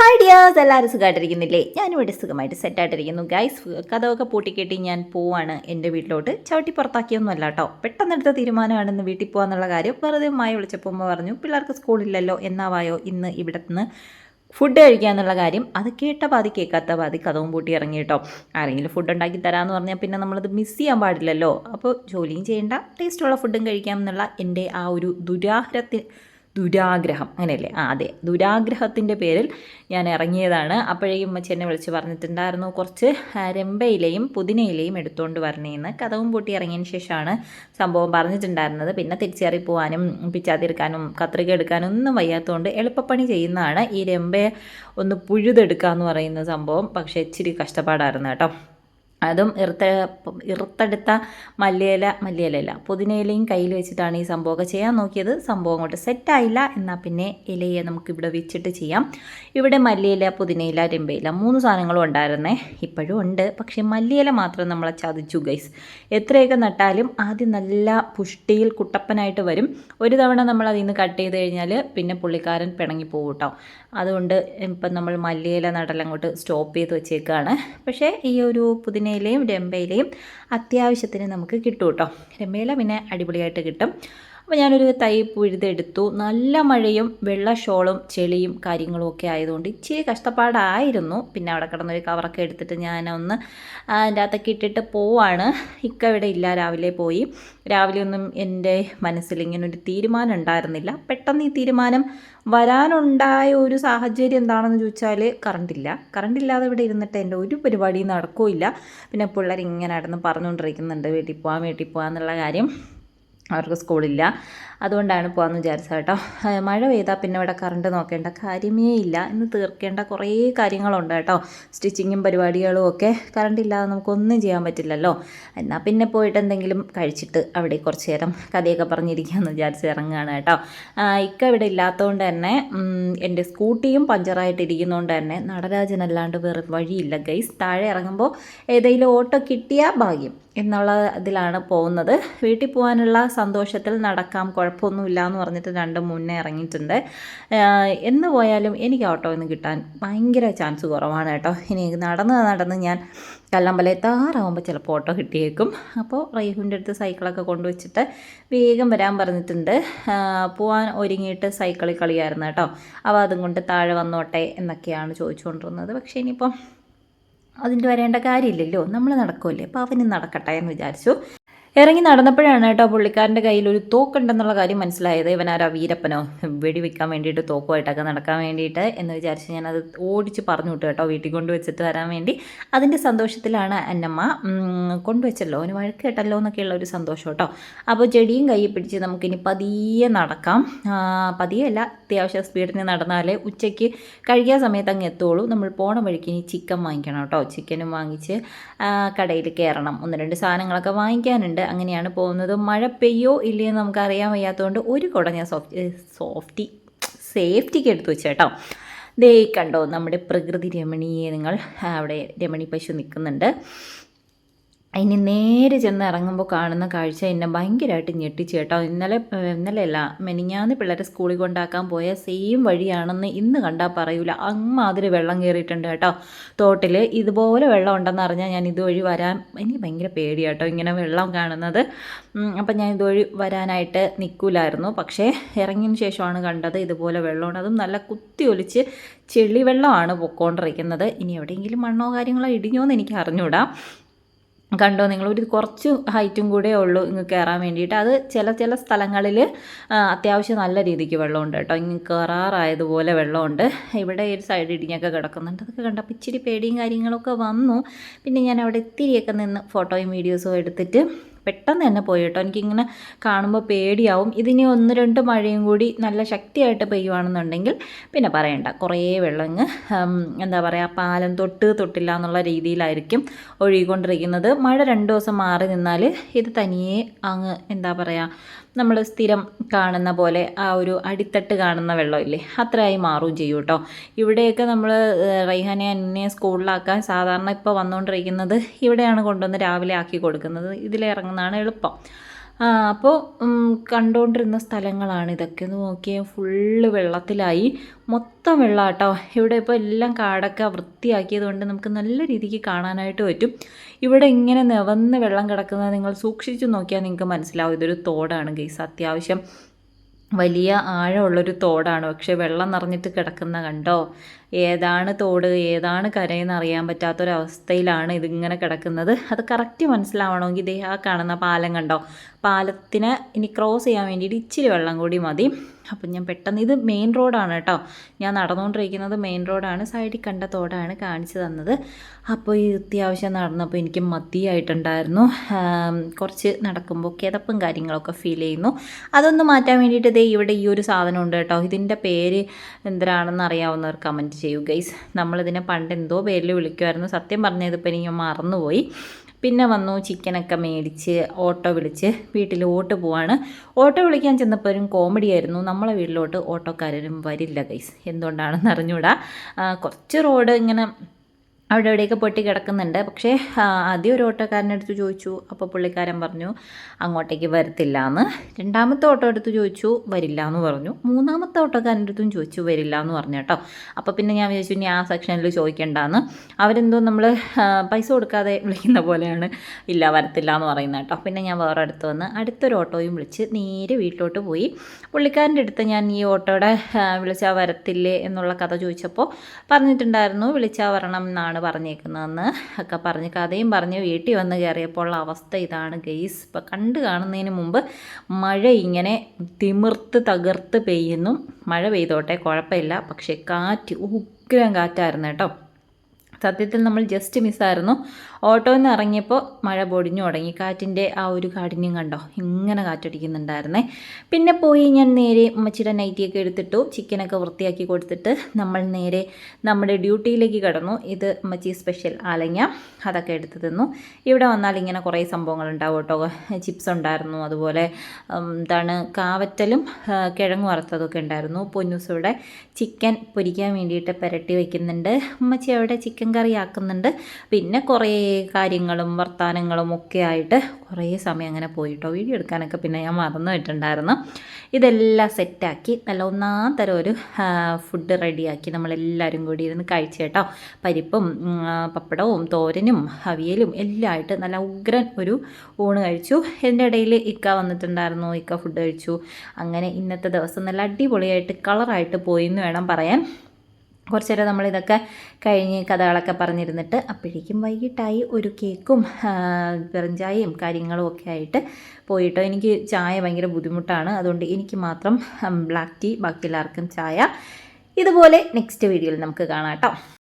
Hi dears എല്ലാവരും സുഖമായിട്ടിരിക്കുന്നില്ലേ ഞാനിവിടെ സുഖമായിട്ട് സെറ്റായിട്ടിരിക്കുന്നു ഗൈസ് കഥമൊക്കെ പൂട്ടിക്കെട്ടി ഞാൻ പോവാണ് എന്റെ വീട്ടിലോട്ട്. ചവിട്ടി പുറത്താക്കിയൊന്നും അല്ല കേട്ടോ പെട്ടെന്നെടുത്ത തീരുമാനമാണെന്ന് വീട്ടിൽ പോകാന്നുള്ള കാര്യം. വെറുതെ മായി വിളിച്ചപ്പോൾ പറഞ്ഞു പിള്ളേർക്ക് സ്കൂളില്ലല്ലോ എന്നാവായോ ഇന്ന് ഇവിടെ നിന്ന് ഫുഡ് കഴിക്കുക എന്നുള്ള കാര്യം? അത് കേട്ട പാതി കേൾക്കാത്ത പാതി കഥവും പൂട്ടി ഇറങ്ങി കേട്ടോ ആരെങ്കിലും ഫുഡ് ഉണ്ടാക്കി തരാമെന്ന് പറഞ്ഞാൽ പിന്നെ നമ്മളത് മിസ് ചെയ്യാൻ പാടില്ലല്ലോ. അപ്പോൾ ജോലിയും ചെയ്യേണ്ട ടേസ്റ്റുള്ള ഫുഡും കഴിക്കാം എന്നുള്ള എന്റെ ആ ഒരു ദുരാഗ്രഹത്തിൽ ദുരാഗ്രഹം. അങ്ങനെയല്ലേ? ആ അതെ. ദുരാഗ്രഹത്തിന്റെ പേരിൽ ഞാൻ ഇറങ്ങിയതാണ്. അപ്പോഴേക്കും ഉമ്മച്ചി എന്നെ വിളിച്ച് പറഞ്ഞിട്ടുണ്ടായിരുന്നു കുറച്ച് രമ്പയിലയും പുതിനയിലയും എടുത്തുകൊണ്ട് വരണേന്ന് കഥവും പൂട്ടി ഇറങ്ങിയതിന് ശേഷമാണ് സംഭവം പറഞ്ഞിട്ടുണ്ടായിരുന്നത്. പിന്നെ തിരിച്ചേറി പോകാനും പിച്ചാതിരിക്കാനും കത്രിക എടുക്കാനും ഒന്നും വയ്യാത്തതുകൊണ്ട് എളുപ്പപ്പണി ചെയ്യുന്നതാണ് ഈ രമ്പയെ ഒന്ന് പുഴുതെടുക്കുക എന്ന് പറയുന്ന സംഭവം. പക്ഷേ ഇച്ചിരി കഷ്ടപ്പാടായിരുന്നു കേട്ടോ. അതും ഇറുത്ത ഇറുത്തെടുത്ത മല്ലിയില മല്ലിയിലല്ല പുതിനയിലയും കയ്യിൽ വെച്ചിട്ടാണ് ഈ സംഭവമൊക്കെ ചെയ്യാൻ നോക്കിയത്. സംഭവം അങ്ങോട്ട് സെറ്റായില്ല എന്നാൽ പിന്നെ ഇലയെ നമുക്ക് ഇവിടെ വെച്ചിട്ട് ചെയ്യാം. ഇവിടെ മല്ലിയില പുതിനയില രമ്പയില മൂന്ന് സാധനങ്ങളും ഉണ്ടായിരുന്നേ. ഇപ്പോഴും ഉണ്ട്. പക്ഷേ മല്ലിയില മാത്രം നമ്മളെ ചതിച്ചു ഗൈസ് എത്രയൊക്കെ നട്ടാലും ആദ്യം നല്ല പുഷ്ടിയിൽ കുട്ടപ്പനായിട്ട് വരും. ഒരു തവണ നമ്മൾ അതിൽ നിന്ന് കട്ട് ചെയ്ത് കഴിഞ്ഞാൽ പിന്നെ പുള്ളിക്കാരൻ പിണങ്ങി പോകും കേട്ടോ. അതുകൊണ്ട് ഇപ്പം നമ്മൾ മല്ലിയില നടലങ്ങോട്ട് സ്റ്റോപ്പ് ചെയ്ത് വെച്ചേക്കാണ്. പക്ഷേ ഈ ഒരു പുതിനയിലയും രമ്പയിലയും അത്യാവശ്യത്തിന് നമുക്ക് കിട്ടും കേട്ടോ രമ്പയില പിന്നെ അടിപൊളിയായിട്ട് കിട്ടും. അപ്പോൾ ഞാനൊരു തൈ പുഴുതെടുത്തു. നല്ല മഴയും വെള്ള ഷോളും ചെളിയും കാര്യങ്ങളും ഒക്കെ ആയതുകൊണ്ട് ഇച്ചിരി കഷ്ടപ്പാടായിരുന്നു. പിന്നെ അവിടെ കിടന്നൊരു കവറൊക്കെ എടുത്തിട്ട് ഞാനൊന്ന് അതിന്റെ അകത്തൊക്കെ ഇട്ടിട്ട് പോവാണ്. ഇക്ക ഇവിടെ ഇല്ല രാവിലെ പോയി. രാവിലെ ഒന്നും എന്റെ മനസ്സിൽ ഇങ്ങനെ ഒരു തീരുമാനം ഉണ്ടായിരുന്നില്ല. പെട്ടെന്ന് ഈ തീരുമാനം വരാനുണ്ടായ ഒരു സാഹചര്യം എന്താണെന്ന് ചോദിച്ചാൽ കറണ്ടില്ല. കറണ്ടില്ലാതെ ഇവിടെ ഇരുന്നിട്ട് എന്റെ ഒരു പരിപാടിയും നടക്കില്ല പിന്നെ പിള്ളേർ ഇങ്ങനെ നടന്ന് പറഞ്ഞുകൊണ്ടിരിക്കുന്നുണ്ട് വീട്ടിൽ പോകാൻ വീട്ടിൽ പോകാമെന്നുള്ള കാര്യം. അവർക്ക് സ്കൂളില്ല. അതുകൊണ്ടാണ് പോകാമെന്ന് വിചാരിച്ചത് കേട്ടോ. മഴ പെയ്താൽ പിന്നെ ഇവിടെ കറണ്ട് നോക്കേണ്ട കാര്യമേ ഇല്ല. ഇന്ന് തീർക്കേണ്ട കുറേ കാര്യങ്ങളുണ്ട് കേട്ടോ. സ്റ്റിച്ചിങ്ങും പരിപാടികളും ഒക്കെ കറണ്ട് ഇല്ലാതെ നമുക്കൊന്നും ചെയ്യാൻ പറ്റില്ലല്ലോ. എന്നാൽ പിന്നെ പോയിട്ട് എന്തെങ്കിലും കഴിച്ചിട്ട് അവിടെ കുറച്ച് നേരം കഥയൊക്കെ പറഞ്ഞിരിക്കാമെന്ന് വിചാരിച്ച് ഇറങ്ങുകയാണ് കേട്ടോ. ഇക്ക ഇവിടെ ഇല്ലാത്തതുകൊണ്ട് തന്നെ എന്റെ സ്കൂട്ടിയും പഞ്ചറായിട്ടിരിക്കുന്നതുകൊണ്ട് തന്നെ നടരാജൻ നടരാജനല്ലാണ്ട് വേറെ വഴിയില്ല. ഗൈസ് താഴെ ഇറങ്ങുമ്പോൾ ഏതെങ്കിലും ഓട്ടോ കിട്ടിയാൽ ഭാഗ്യം എന്നുള്ള ഇതിലാണ് പോകുന്നത്. വീട്ടിൽ പോകാനുള്ള സന്തോഷത്തിൽ നടക്കാം കുഴപ്പമൊന്നുമില്ല എന്ന് പറഞ്ഞിട്ട് രണ്ടും മുന്നേ ഇറങ്ങിയിട്ടുണ്ട്. എന്ന് പോയാലും എനിക്ക് ഓട്ടോ ഒന്ന് കിട്ടാൻ ഭയങ്കര ചാൻസ് കുറവാണ് കേട്ടോ. ഇനി നടന്ന് നടന്ന് ഞാൻ കല്ലമ്പലത്താറാകുമ്പോൾ ചിലപ്പോൾ ഓട്ടോ കിട്ടിയേക്കും. അപ്പോൾ റൈഫിന്റെ അടുത്ത് സൈക്കിളൊക്കെ കൊണ്ടുവച്ചിട്ട് വേഗം വരാൻ പറഞ്ഞിട്ടുണ്ട്. പോവാൻ ഒരുങ്ങിയിട്ട് സൈക്കിളിൽ കളിയായിരുന്നു കേട്ടോ. അപ്പോൾ അതും കൊണ്ട് താഴെ വന്നോട്ടെ എന്നൊക്കെയാണ് ചോദിച്ചുകൊണ്ടിരുന്നത്. പക്ഷേ ഇനിയിപ്പം അതിന്റെ വരേണ്ട കാര്യമില്ലല്ലോ. നമ്മൾ നടക്കുമല്ലേ അപ്പോൾ അവന് നടക്കട്ടെ എന്ന് വിചാരിച്ചു. ഇറങ്ങി നടന്നപ്പോഴാണ് കേട്ടോ പുള്ളിക്കാരന്റെ കയ്യിൽ ഒരു തോക്കുണ്ടെന്നുള്ള കാര്യം മനസ്സിലായത്. ഇവനാരാ വീരപ്പനോ? വെടിവെക്കാൻ വേണ്ടിയിട്ട് തോക്കുമായിട്ടൊക്കെ നടക്കാൻ വേണ്ടിയിട്ട് എന്ന് വിചാരിച്ച് ഞാനത് ഓടിച്ച് പറഞ്ഞു വിട്ടു കേട്ടോ വീട്ടിൽ കൊണ്ടുവച്ചിട്ട് വരാൻ വേണ്ടി. അതിന്റെ സന്തോഷത്തിലാണ് എന്നമ്മ ഉം, കൊണ്ടുവച്ചല്ലോ അവന് വഴക്ക് കേട്ടല്ലോ എന്നൊക്കെയുള്ള ഒരു സന്തോഷം കേട്ടോ. അപ്പോൾ ചെടിയും കൈ പിടിച്ച് നമുക്കിനി പതിയെ നടക്കാം. പതിയെ അല്ല അത്യാവശ്യം സ്പീഡിന് നടന്നാലേ ഉച്ചയ്ക്ക് കഴിക്കാൻ സമയത്ത് അങ്ങ് എത്തുള്ളൂ നമ്മൾ പോണ വഴിക്ക് ഇനി ചിക്കൻ വാങ്ങിക്കണം കേട്ടോ. ചിക്കനും വാങ്ങിച്ച് കടയിൽ കയറണം. ഒന്ന് രണ്ട് സാധനങ്ങളൊക്കെ വാങ്ങിക്കാനുണ്ട്. അങ്ങനെയാണ് പോകുന്നത്. മഴ പെയ്യോ ഇല്ലയോ എന്ന് നമുക്ക് അറിയാൻ വയ്യാത്തതുകൊണ്ട് ഒരു കുട ഞാൻ സോഫ്റ്റ് സോഫ്റ്റി സേഫ്റ്റിക്ക് എടുത്തു വെച്ചേട്ടോ ദേ കണ്ടോ നമ്മുടെ പ്രകൃതി രമണീയെ നിങ്ങൾ അവിടെ രമണി പശു നിൽക്കുന്നുണ്ട്. ഇനി നേരെ ചെന്ന് ഇറങ്ങുമ്പോൾ കാണുന്ന കാഴ്ച എന്നെ ഭയങ്കരമായിട്ട് ഞെട്ടിച്ചു കേട്ടോ. ഇന്നലെ ഇന്നലെ ഇന്നലെയല്ല മെനിഞ്ഞാന്ന് പിള്ളേരെ സ്കൂളിൽ കൊണ്ടാക്കാൻ പോയ സെയിം വഴിയാണെന്ന് ഇന്ന് കണ്ടാൽ പറയൂല. അമ്മാതിരി വെള്ളം കയറിയിട്ടുണ്ട് കേട്ടോ. തോട്ടിൽ ഇതുപോലെ വെള്ളം ഉണ്ടെന്ന് അറിഞ്ഞാൽ ഞാൻ ഇതുവഴി വരാൻ എനിക്ക് ഭയങ്കര പേടിയാട്ടോ ഇങ്ങനെ വെള്ളം കാണുന്നത്. അപ്പം ഞാൻ ഇതുവഴി വരാനായിട്ട് നിൽക്കൂലായിരുന്നു പക്ഷേ ഇറങ്ങിയതിന് ശേഷമാണ് കണ്ടത് ഇതുപോലെ വെള്ളമുണ്ട് അതും നല്ല കുത്തി ഒലിച്ച് ചെളി വെള്ളമാണ് പൊക്കോണ്ടിരിക്കുന്നത്. ഇനി എവിടെയെങ്കിലും മണ്ണോ കാര്യങ്ങളോ ഇടിഞ്ഞോ എന്ന് എനിക്ക് അറിഞ്ഞൂടാ. കണ്ടോ? നിങ്ങൾ ഒരു കുറച്ച് ഹൈറ്റും കൂടെ ഉള്ളൂ ഇങ്ങ് കയറാൻ വേണ്ടിയിട്ട്. അത് ചില ചില സ്ഥലങ്ങളിൽ അത്യാവശ്യം നല്ല രീതിക്ക് വെള്ളമുണ്ട് കേട്ടോ. ഇങ്ങ് കയറാറായതുപോലെ വെള്ളമുണ്ട്. ഇവിടെ ഒരു സൈഡ് ഇടിഞ്ഞൊക്കെ കിടക്കുന്നുണ്ട്. അതൊക്കെ കണ്ടപ്പോൾ ഇച്ചിരി പേടിയും കാര്യങ്ങളൊക്കെ വന്നു. പിന്നെ ഞാൻ അവിടെ ഇത്തിരിയൊക്കെ നിന്ന് ഫോട്ടോയും വീഡിയോസും എടുത്തിട്ട് പെട്ടെന്ന് തന്നെ പോയി കേട്ടോ. എനിക്കിങ്ങനെ കാണുമ്പോൾ പേടിയാവും. ഇതിനി ഒന്ന് രണ്ട് മഴയും കൂടി നല്ല ശക്തിയായിട്ട് പെയ്യുവാണെന്നുണ്ടെങ്കിൽ പിന്നെ പറയണ്ട. കുറേ വെള്ളം എന്താ പറയുക പാലം തൊട്ട് തൊട്ടില്ല എന്നുള്ള രീതിയിലായിരിക്കും ഒഴുകിക്കൊണ്ടിരിക്കുന്നത്. മഴ രണ്ട് ദിവസം മാറി നിന്നാൽ ഇത് തനിയെ അങ്ങ് എന്താ പറയുക നമ്മൾ സ്ഥിരം കാണുന്ന പോലെ ആ ഒരു അടിത്തട്ട് കാണുന്ന വെള്ളമില്ലേ? അത്രയായി മാറുകയും ചെയ്യും കേട്ടോ. ഇവിടെയൊക്കെ നമ്മൾ റൈഹാനെ അന്നെ സ്കൂളിലാക്കാൻ സാധാരണ ഇപ്പോൾ വന്നുകൊണ്ടിരിക്കുന്നത് ഇവിടെയാണ് കൊണ്ടുവന്ന് രാവിലെ ആക്കി കൊടുക്കുന്നത്. ഇതിലിറങ്ങുന്നതാണ് എളുപ്പം. അപ്പോൾ കണ്ടുകൊണ്ടിരുന്ന സ്ഥലങ്ങളാണ് ഇതൊക്കെ. ഒന്ന് നോക്കിയാൽ ഫുള്ള് വെള്ളത്തിലായി. മൊത്തം വെള്ളം കേട്ടോ ഇവിടെ ഇപ്പോൾ എല്ലാം കാടൊക്കെ വൃത്തിയാക്കിയത് കൊണ്ട് നമുക്ക് നല്ല രീതിക്ക് കാണാനായിട്ട് പറ്റും. ഇവിടെ ഇങ്ങനെ നിവന്ന് വെള്ളം കിടക്കുന്നത് നിങ്ങൾ സൂക്ഷിച്ചു നോക്കിയാൽ നിങ്ങൾക്ക് മനസ്സിലാവും. ഇതൊരു തോടാണ് ഗെയ്സ് അത്യാവശ്യം വലിയ ആഴമുള്ളൊരു തോടാണ്. പക്ഷേ വെള്ളം നിറഞ്ഞിട്ട് കിടക്കുന്ന കണ്ടോ? ഏതാണ് തോട്? ഏതാണ് കരയെന്ന് അറിയാൻ പറ്റാത്തൊരവസ്ഥയിലാണ് ഇതിങ്ങനെ കിടക്കുന്നത്. അത് കറക്റ്റ് മനസ്സിലാവണമെങ്കിൽ ഇതേ ആ കാണുന്ന പാലം കണ്ടോ? പാലത്തിന് ഇനി ക്രോസ് ചെയ്യാൻ വേണ്ടിയിട്ട് ഇച്ചിരി വെള്ളം കൂടി മതി. അപ്പം ഞാൻ പെട്ടെന്ന് ഇത് മെയിൻ റോഡാണ് കേട്ടോ. ഞാൻ നടന്നുകൊണ്ടിരിക്കുന്നത് മെയിൻ റോഡാണ് സൈഡിൽ കണ്ട തോടാണ് കാണിച്ചു തന്നത്. അപ്പോൾ ഈ അത്യാവശ്യം നടന്നപ്പോൾ എനിക്ക് മതിയായിട്ടുണ്ടായിരുന്നു. കുറച്ച് നടക്കുമ്പോൾ കിതപ്പും കാര്യങ്ങളൊക്കെ ഫീൽ ചെയ്യുന്നു. അതൊന്ന് മാറ്റാൻ വേണ്ടിയിട്ട് ഇതേ ഇവിടെ ഈ ഒരു സാധനം ഉണ്ട് കേട്ടോ. ഇതിന്റെ പേര് എന്തിനാണെന്ന് അറിയാവുന്നവർ കമന്റ് ചെയ്യൂ ഗൈസ് നമ്മളിതിനെ പണ്ട് എന്തോ പേരിൽ വിളിക്കുമായിരുന്നു സത്യം പറഞ്ഞതിപ്പോൾ എനിക്ക് മറന്നുപോയി. പിന്നെ വന്നു ചിക്കനൊക്കെ മേടിച്ച് ഓട്ടോ വിളിച്ച് വീട്ടിലോട്ട് പോവാണ്. ഓട്ടോ വിളിക്കാൻ ചെന്നപ്പോഴും കോമഡി ആയിരുന്നു. നമ്മളെ വീട്ടിലോട്ട് ഓട്ടോക്കാരും വരില്ല ഗൈസ് എന്തുകൊണ്ടാണെന്ന് അറിഞ്ഞൂടാ. കുറച്ച് റോഡ് ഇങ്ങനെ അവിടെ എവിടെയൊക്കെ പൊട്ടി കിടക്കുന്നുണ്ട്. പക്ഷേ ആദ്യം ഒരു ഓട്ടോക്കാരന്റെ അടുത്ത് ചോദിച്ചു. അപ്പോൾ പുള്ളിക്കാരൻ പറഞ്ഞു അങ്ങോട്ടേക്ക് വരത്തില്ല എന്ന് രണ്ടാമത്തെ ഓട്ടോ എടുത്ത് ചോദിച്ചു വരില്ല എന്ന് പറഞ്ഞു. മൂന്നാമത്തെ ഓട്ടോക്കാരന്റെ അടുത്തും ചോദിച്ചു വരില്ല എന്ന് പറഞ്ഞു കേട്ടോ. അപ്പോൾ പിന്നെ ഞാൻ വിചാരിച്ചു ഇനി ആ സെക്ഷനിൽ ചോദിക്കേണ്ടെന്ന്. അവരെന്തോ നമ്മൾ പൈസ കൊടുക്കാതെ വിളിക്കുന്ന പോലെയാണ്. ഇല്ല വരത്തില്ല എന്ന് പറയുന്നത് കേട്ടോ. പിന്നെ ഞാൻ വേറെ അടുത്ത് വന്ന് അടുത്തൊരു ഓട്ടോയും വിളിച്ച് നേരെ വീട്ടിലോട്ട് പോയി. പുള്ളിക്കാരന്റെ അടുത്ത് ഞാൻ ഈ ഓട്ടോയുടെ വിളിച്ചാൽ വരത്തില്ലേ എന്നുള്ള കഥ ചോദിച്ചപ്പോൾ പറഞ്ഞിട്ടുണ്ടായിരുന്നു വിളിച്ചാൽ വരണം എന്നാണ് പറഞ്ഞേക്കുന്നതെന്ന് ഒക്കെ പറഞ്ഞ് കഥയും പറഞ്ഞ് വീട്ടിൽ വന്ന് കയറിയപ്പോൾ അവസ്ഥ ഇതാണ് ഗെയ്സ്. ഇപ്പം കണ്ട് കാണുന്നതിന് മുമ്പ് മഴ ഇങ്ങനെ തിമിർത്ത് തകർത്ത് പെയ്യുന്നു. മഴ പെയ്തോട്ടെ കുഴപ്പമില്ല. പക്ഷേ കാറ്റ് ഉഗ്രം കാറ്റായിരുന്നു കേട്ടോ. സത്യത്തിൽ നമ്മൾ ജസ്റ്റ് മിസ്സായിരുന്നു ഓട്ടോയിൽ നിന്ന് ഇറങ്ങിയപ്പോൾ മഴ പൊടിഞ്ഞു തുടങ്ങി. കാറ്റിന്റെ ആ ഒരു കാഠിന്യം കണ്ടോ? ഇങ്ങനെ കാറ്റടിക്കുന്നുണ്ടായിരുന്നേ. പിന്നെ പോയി ഞാൻ നേരെ ഉമ്മച്ചിയുടെ നൈറ്റിയൊക്കെ എടുത്തിട്ടു. ചിക്കനൊക്കെ വൃത്തിയാക്കി കൊടുത്തിട്ട് നമ്മൾ നേരെ നമ്മുടെ ഡ്യൂട്ടിയിലേക്ക് കിടന്നു. ഇത് ഉമ്മച്ചി സ്പെഷ്യൽ അലങ്ങ അതൊക്കെ എടുത്ത് തിന്നു. ഇവിടെ വന്നാൽ ഇങ്ങനെ കുറേ സംഭവങ്ങൾ ഉണ്ടാവും കേട്ടോ. ചിപ്സ് ഉണ്ടായിരുന്നു. അതുപോലെ എന്താണ് കാവറ്റലും കിഴങ്ങ് വറുത്തതൊക്കെ ഉണ്ടായിരുന്നു. പൊന്നൂസ് ഇവിടെ ചിക്കൻ പൊരിക്കാൻ വേണ്ടിയിട്ട് പുരട്ടി വയ്ക്കുന്നുണ്ട് ഉമ്മച്ചി അവിടെ ചിക്കൻ കറി ആക്കുന്നുണ്ട് പിന്നെ കുറേ കാര്യങ്ങളും വർത്തമാനങ്ങളും ഒക്കെ ആയിട്ട് കുറേ സമയം അങ്ങനെ പോയിട്ടോ. വീഡിയോ എടുക്കാനൊക്കെ പിന്നെ ഞാൻ മറന്നു പോയിട്ടുണ്ടായിരുന്നു. ഇതെല്ലാം സെറ്റാക്കി നല്ല ഒന്നാം തരം ഒരു ഫുഡ് റെഡിയാക്കി നമ്മളെല്ലാവരും കൂടി ഇരുന്ന് കഴിച്ചു കേട്ടോ. പരിപ്പും പപ്പടവും തോരനും അവിയലും എല്ലാം ആയിട്ട് നല്ല ഉഗ്രൻ ഒരു ഊണ് കഴിച്ചു. എന്റെ ഇടയിൽ ഇക്ക വന്നിട്ടുണ്ടായിരുന്നു. ഇക്ക ഫുഡ് കഴിച്ചു. അങ്ങനെ ഇന്നത്തെ ദിവസം നല്ല അടിപൊളിയായിട്ട് കളറായിട്ട് പോയി എന്ന് വേണം പറയാൻ. കുറച്ച് നേരം നമ്മളിതൊക്കെ കഴിഞ്ഞ് കഥകളൊക്കെ പറഞ്ഞിരുന്നിട്ട് അപ്പോഴേക്കും വൈകിട്ടായി ഒരു കേക്കും പെറഞ്ചായയും കാര്യങ്ങളും ഒക്കെ ആയിട്ട് പോയിട്ടോ. എനിക്ക് ചായ ഭയങ്കര ബുദ്ധിമുട്ടാണ്. അതുകൊണ്ട് എനിക്ക് മാത്രം ബ്ലാക്ക് ടീ ബാക്കി എല്ലാവർക്കും ചായ. ഇതുപോലെ നെക്സ്റ്റ് വീഡിയോയിൽ നമുക്ക് കാണാം കേട്ടോ.